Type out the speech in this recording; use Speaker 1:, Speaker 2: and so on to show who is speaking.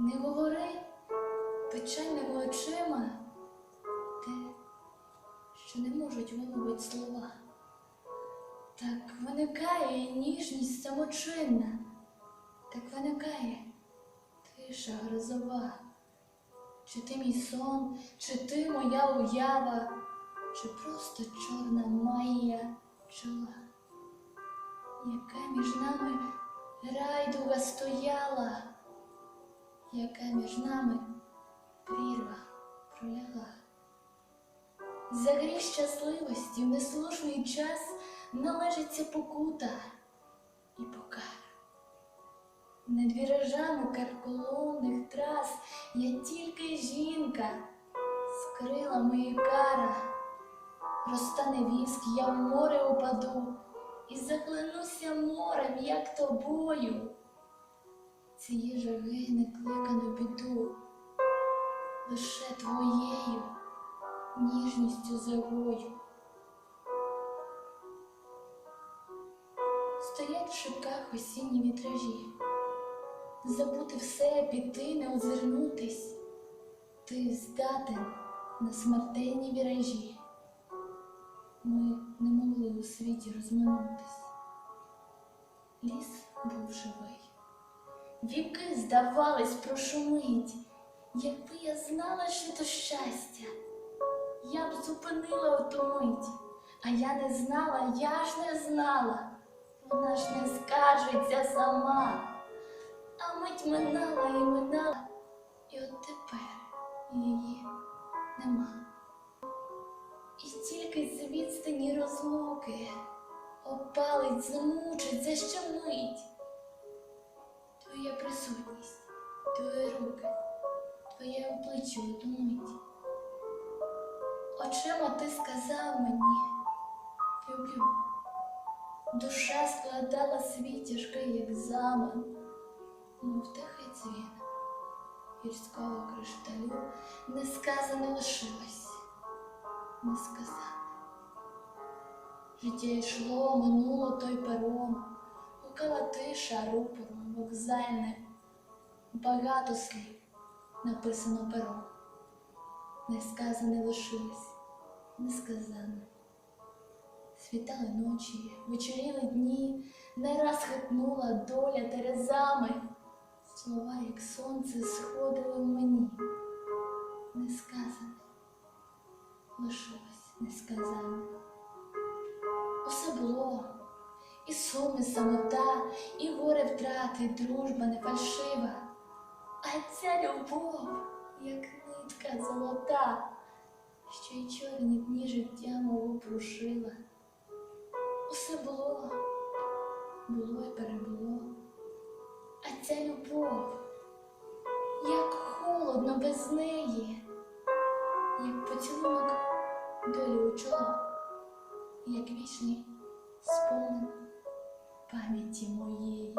Speaker 1: Не говори печальними очима те, що не можуть вимовити слова. Так виникає ніжність самочинна, так виникає тиша грозова. Чи ти мій сон, чи ти моя уява, чи просто чорна магія чола, яка між нами райдуга стояла, яка між нами прірва пролягла. За гріх щасливості в неслушний час належиться покута і покара. Над віражами карколомних трас я тільки жінка, з крилами і кара. Розтане віск, я в море упаду і заклянуся морем, як тобою. Цієї жаги некликану біду, лише твоєю ніжністю завою. Стоять в шибках осінні вітражі, забути все, піти, не озирнутись, ти здатен на смертельні віражі. Ми не могли у світі розминутись. Ліс був живий. Віки, здавались, прошумить. Якби я знала, що то щастя, я б зупинила оту мить. А я не знала, я ж не знала. Вона ж не скажеться сама. А мить минала і минала, і от тепер її нема. І тільки з відстані розлуки опалить, змучить за що мить. Обличчя у. Очима ти сказав мені, люблю. Душа складала свій тяжкий екзамен, мов тихий дзвін гірського кришталю не несказане лишилось, несказане. Життя йшло, минуло той перон, гукала тиша рупором вокзальне, багато слів написано пером. Несказане лишилось, несказане. Світали ночі, вечоріли дні, не раз хитнула доля терезами. Слова, як сонце, сходили в мені. Несказане, лишилось несказане. Усе було, і сум, самота, і горе втрати, дружба не фальшива. А ця любов, як нитка золота, що й чорні дні життя мого прушила. Усе було, було і перебуло. А ця любов, як холодно без неї, як поцілунок долі у чоло, як вічний спомин пам'яті моєї.